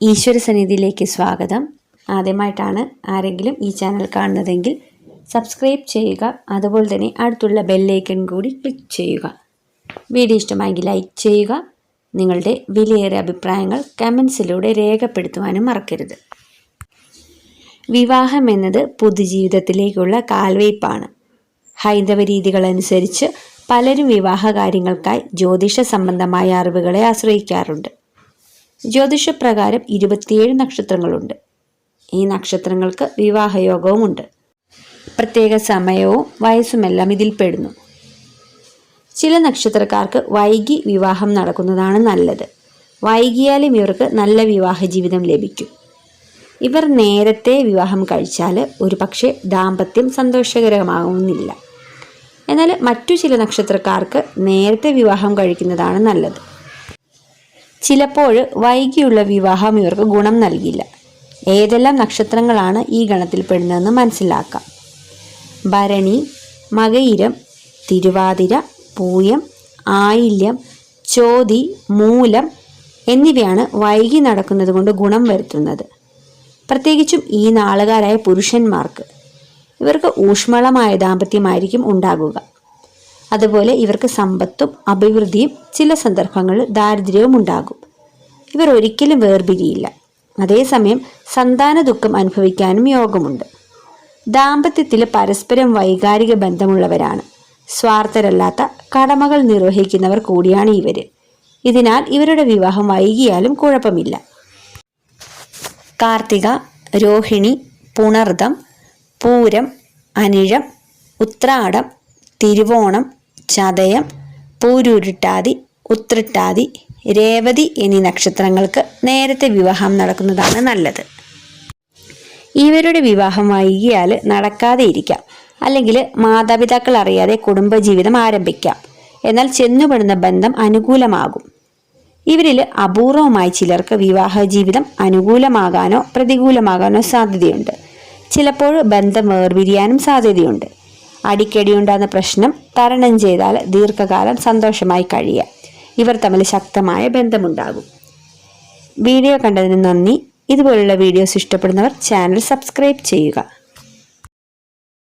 ഈശ്വര സന്നിധിയിലേക്ക് സ്വാഗതം. ആദ്യമായിട്ടാണ് ആരെങ്കിലും ഈ ചാനൽ കാണുന്നതെങ്കിൽ സബ്സ്ക്രൈബ് ചെയ്യുക. അതുപോലെ തന്നെ അടുത്തുള്ള ബെല്ലൈക്കൺ കൂടി ക്ലിക്ക് ചെയ്യുക. വീഡിയോ ഇഷ്ടമായെങ്കിൽ ലൈക്ക് ചെയ്യുക. നിങ്ങളുടെ വിലയേറിയ അഭിപ്രായങ്ങൾ കമൻസിലൂടെ രേഖപ്പെടുത്തുവാനും മറക്കരുത്. വിവാഹം എന്നത് പൊതുജീവിതത്തിലേക്കുള്ള കാൽവയ്പ്പാണ്. ഹൈന്ദവ രീതികളനുസരിച്ച് പലരും വിവാഹ കാര്യങ്ങൾക്കായി ജ്യോതിഷ സംബന്ധമായ അറിവുകളെ ആശ്രയിക്കാറുണ്ട്. ജ്യോതിഷപ്രകാരം ഇരുപത്തിയേഴ് നക്ഷത്രങ്ങളുണ്ട്. ഈ നക്ഷത്രങ്ങൾക്ക് വിവാഹയോഗവുമുണ്ട്. പ്രത്യേക സമയവും വയസ്സുമെല്ലാം ഇതിൽ പെടുന്നു. ചില നക്ഷത്രക്കാർക്ക് വൈകി വിവാഹം നടക്കുന്നതാണ് നല്ലത്. വൈകിയാലും ഇവർക്ക് നല്ല വിവാഹ ജീവിതം ലഭിക്കും. ഇവർ നേരത്തെ വിവാഹം കഴിച്ചാൽ ഒരു പക്ഷേ ദാമ്പത്യം സന്തോഷകരമാകുന്നില്ല. എന്നാൽ മറ്റു ചില നക്ഷത്രക്കാർക്ക് നേരത്തെ വിവാഹം കഴിക്കുന്നതാണ് നല്ലത്. ചിലപ്പോൾ വൈകിയുള്ള വിവാഹം ഇവർക്ക് ഗുണം നൽകില്ല. ഏതെല്ലാം നക്ഷത്രങ്ങളാണ് ഈ ഗണത്തിൽപ്പെടുന്നതെന്ന് മനസ്സിലാക്കാം. ഭരണി മകയിരം തിരുവാതിര പൂയം ആയില്യം ചോതി മൂലം എന്നിവയാണ് വൈകി നടക്കുന്നത് കൊണ്ട് ഗുണം വരുത്തുന്നത്. പ്രത്യേകിച്ചും ഈ നാളുകാരായ പുരുഷന്മാർക്ക് ഇവർക്ക് ഊഷ്മളമായ ദാമ്പത്യമായിരിക്കും ഉണ്ടാകുക. അതുപോലെ ഇവർക്ക് സമ്പത്തും അഭിവൃദ്ധിയും ചില സന്ദർഭങ്ങളിൽ ദാരിദ്ര്യവും ഉണ്ടാകും. ഇവർ ഒരിക്കലും വേർപിരിയില്ല. അതേസമയം സന്താന ദുഃഖം അനുഭവിക്കാനും യോഗമുണ്ട്. ദാമ്പത്യത്തിൽ പരസ്പരം വൈകാരിക ബന്ധമുള്ളവരാണ്. സ്വാർത്ഥരല്ലാത്ത കടമകൾ നിർവഹിക്കുന്നവർ കൂടിയാണ് ഇവർ ഇതിനാൽ ഇവരുടെ വിവാഹം വൈകിയാലും കുഴപ്പമില്ല. കാർത്തിക രോഹിണി പുണർദം പൂരം അനിഴം ഉത്രാടം തിരുവോണം ചതയം പൂരുരുട്ടാതി ഉത്രട്ടാതി രേവതി എന്നീ നക്ഷത്രങ്ങൾക്ക് നേരത്തെ വിവാഹം നടക്കുന്നതാണ് നല്ലത്. ഇവരുടെ വിവാഹം വൈകിയാൽ നടക്കാതെ ഇരിക്കാം. അല്ലെങ്കിൽ മാതാപിതാക്കൾ അറിയാതെ കുടുംബജീവിതം ആരംഭിക്കാം. എന്നാൽ ചെന്നുപെടുന്ന ബന്ധം അനുകൂലമാകും. ഇവരിൽ അപൂർവമായി ചിലർക്ക് വിവാഹ ജീവിതം അനുകൂലമാകാനോ പ്രതികൂലമാകാനോ സാധ്യതയുണ്ട്. ചിലപ്പോൾ ബന്ധം വേർപിരിയാനും സാധ്യതയുണ്ട്. അടിക്കടി ഉണ്ടാകുന്ന പ്രശ്നം തരണം ചെയ്താൽ ദീർഘകാലം സന്തോഷമായി കഴിയാം. ഇവർ തമ്മിൽ ശക്തമായ ബന്ധമുണ്ടാകും. വീഡിയോ കണ്ടതിന് നന്ദി. ഇതുപോലുള്ള വീഡിയോസ് ഇഷ്ടപ്പെടുന്നവർ ചാനൽ സബ്സ്ക്രൈബ് ചെയ്യുക.